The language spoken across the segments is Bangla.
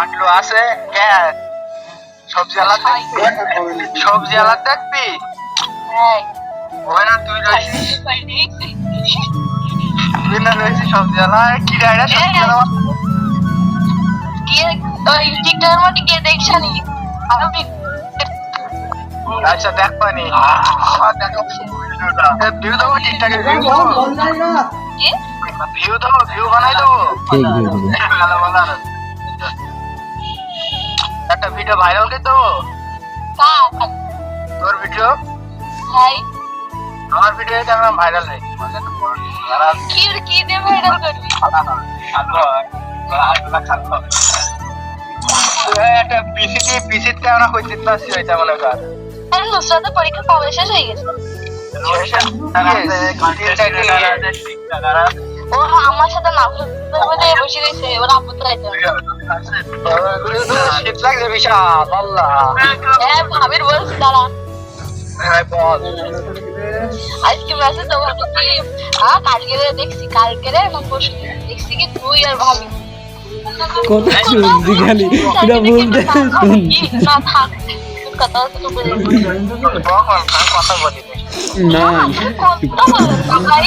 বাটলো আছে গ্যাস সবজি আলাদ দেখবি সবজি আলাদ দেখবি হ্যাঁ। না তুই রয়েছিস। তুই না রয়েছিস সবজি আলাদ কি রে এটা সবজি ওই টিকটকের মধ্যে আমি। আচ্ছা দেখ পানি। ভিউ দেবো ঠিকঠাক ভিউ দেবো? ভিউ দেবো ভিউ বানাই দেবো? ঠিক view দেবো। একটা ভিডিও ভাইরাল কার তোর ভিডিও ভাই। আমার ভিডিও কেমন ভাইরাল হয় কি কি দিয়ে ভাইরাল করবি? একটা পিসিটি পিসিট কেমন হইতে পারছি ওইটা মনে কর। আরে নুসরাতের পরীক্ষা কবে শেষ হয়ে গেছে? ও আমার সাথে না বসে গেছে ওরা আপত্তি রাইতে শীত লাগছে বিশাল আল্লাহ। হ্যাঁ ভাবির বলছি দাঁড়া। বল। আজকে মেসেজ তো কি? কালকে দেখছি কালকে রে না পরশু দেখছি কি তুই আর ভাবি। কত শুনছি খালি এটা বলতে না থাক কথা হচ্ছে তো বলে কথা বলি না। কথা বলো ভাই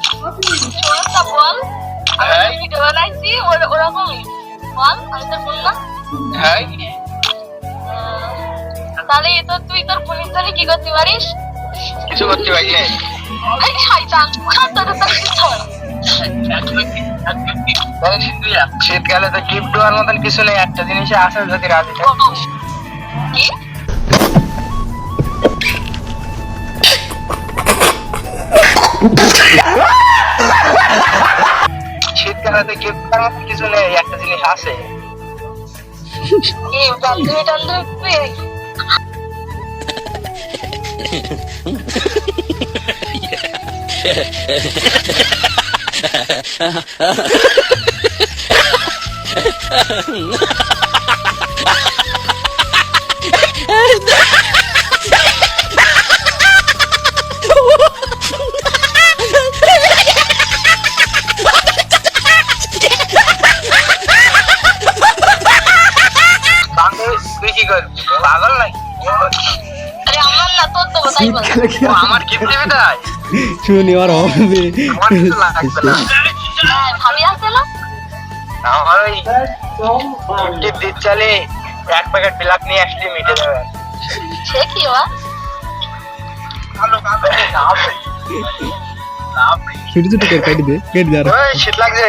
আমি ভিডিও বানাইছি ওরকমই। বল আমি তোর বললাম তাহলে এ তো তুই তোর পুলিশ ধরে কি করতে পারিস? কিছু করতে পারি নাই। এই শয়তান তোর তোর কিছু শীতকালে তো গিফট দেওয়ার মতন কিছু নেই একটা জিনিসে আছে যদি রাজি। কি? তো গিফট দেওয়ার মতন কিছু নেই একটা জিনিস আছে। Ha ha টান্ধবী কি করবি পাগল নাকি? আমার শুনি আর হবে হ্যাঁ ভাবি আছে না? আমার ওই টিপ দিত এক প্যাকেট বিলাক নিয়ে আসলে মিটে যাবে। সে কি বা ছোট করে কেটে দে কেটে দে শীত লাগছে।